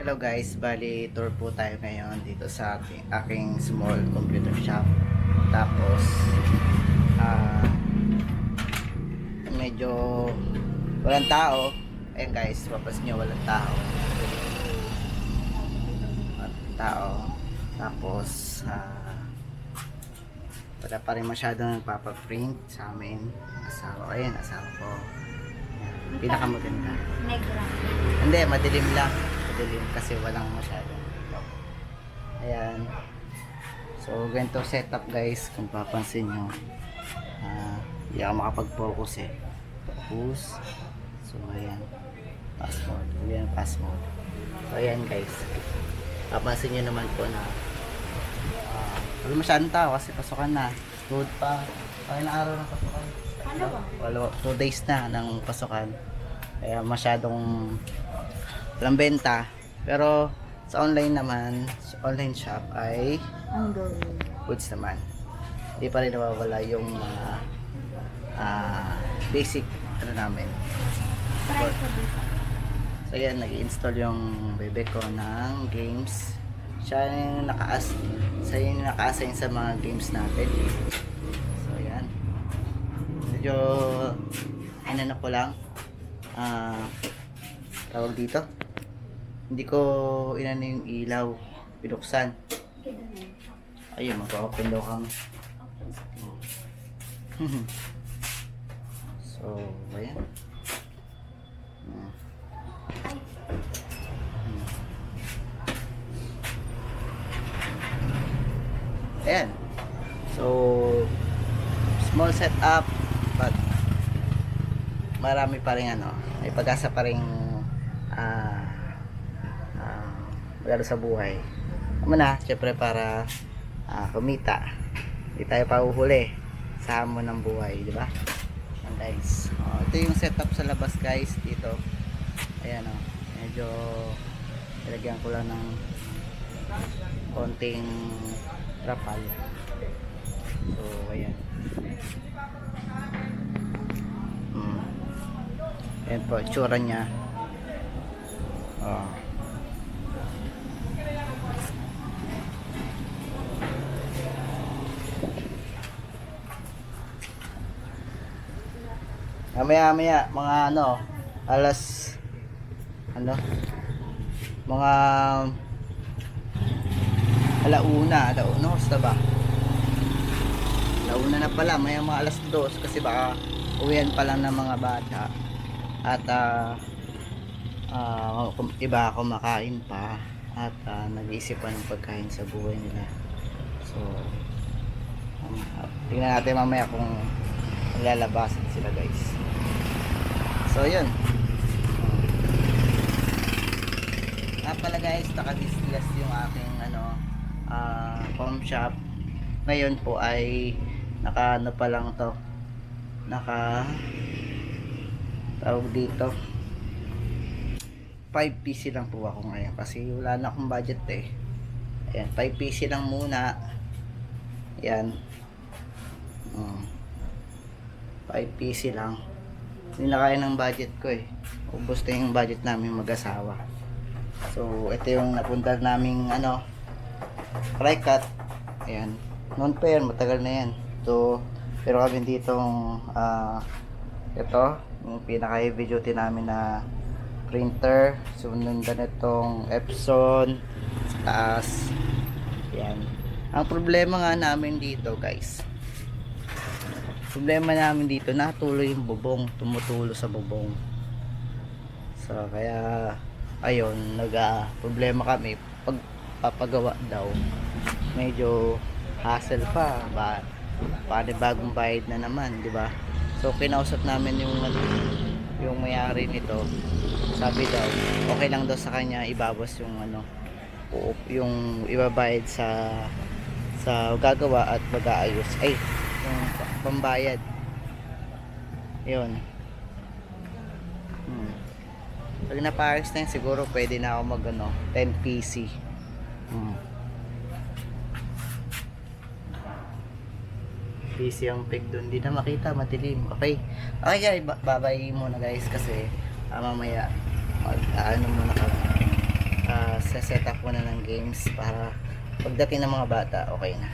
Hello guys, bali tour po tayo ngayon dito sa ating, aking small computer shop. Tapos, ah, medyo walang tao. Ayan guys, papas nyo walang tao. Walang tao. Tapos, ah, wala pa rin masyadong nagpapaprint sa amin. Asawa, ayan, asawa ko. Pinakamaganda. Negra. Hindi, madilim lang. Madilim kasi walang masyado. Ayan. So, ganito setup guys. Kung papansin nyo. Ah, hindi ako makapag-focus eh. Focus. So, ayan. Pass mode. Ayan, pass mode. So, ayan guys. Papansin nyo naman po na ah, wala masyadong tao kasi pasukan na. Good pa. Na araw ng pasukan. Ano ba? Walo, two days na ng pasukan. Kaya masyadong walang benta. Pero sa online naman, sa online shop ay gawin. goods naman. Hindi pa rin nawawala yung mga ah, basic ano namin. So yan, nag-install yung bebe ko ng games. Siya yung naka-as siya yung naka-assign sa mga games natin. So yan. Medyo ano na ko lang. Ah, tawag dito. Hindi ko inano yung ilaw. Binuksan. Ayun, mag-open daw kang. so, ayan. Ayan. So, small setup, but marami pa rin ano, may pag-asa pa rin ah ah, magano sa buhay. Ano na, syempre para ah, kumita. Hindi tayo pahuhuli sa hamon ng buhay, di ba? Guys. Oh, ito yung setup sa labas guys dito. Ayan oh. Medyo nilagyan ko lang ng konting trapal. So, ayan. Hmm. Ayan po, itsura niya. Oh. Mamaya mamaya mga ano alas ano mga alauna alauna basta ba? Alauna na pala may mga alas dos kasi baka uwian pa lang ng mga bata. At ah, kum- iba kumakain pa at ah, nag-iisip pa ng pagkain sa buhay nila. So um, tingnan natin mamaya kung lalabasan sila guys so yun. Nga pala guys nakadiscuss yung aking ano ah farm shop. Ngayon po ay naka ano pa lang to. Naka tawag dito. 5 PC lang po ako ngayon kasi wala na akong budget eh. Ayan 5 PC lang muna. Yan um, 5 PC lang kaya ng budget ko eh. Ubos na yung budget namin mag-asawa. So ito yung napunta naming ano try cut. Ayan. Non pair matagal na yan. So pero kami dito ah ito yung pinaka heavy duty namin na printer. Sunundan itong Epson taas. Yan ang problema nga namin dito guys problema namin dito natuloy yung bubong tumutulo sa bubong. So kaya ayun nag ah, problema kami. Pag papagawa daw medyo hassle pa. Ba paano bagong bayad na naman di ba? So kinausap namin yung ano, yung mayari nito. Sabi daw okay lang daw sa kanya ibawas yung ano yung ibabayad sa sa gagawa at mag-aayos. Ay yung pambayad. Yun. Hmm. pag napaayos na yun siguro pwede na ako mag ano 10 PC hmm. PC ang pig doon di na makita matilim okay. Okay guys ba- babay muna guys kasi ah, mamaya mag ah, ano muna kami ah, sa set up muna ng games para pagdating ng mga bata, okay na.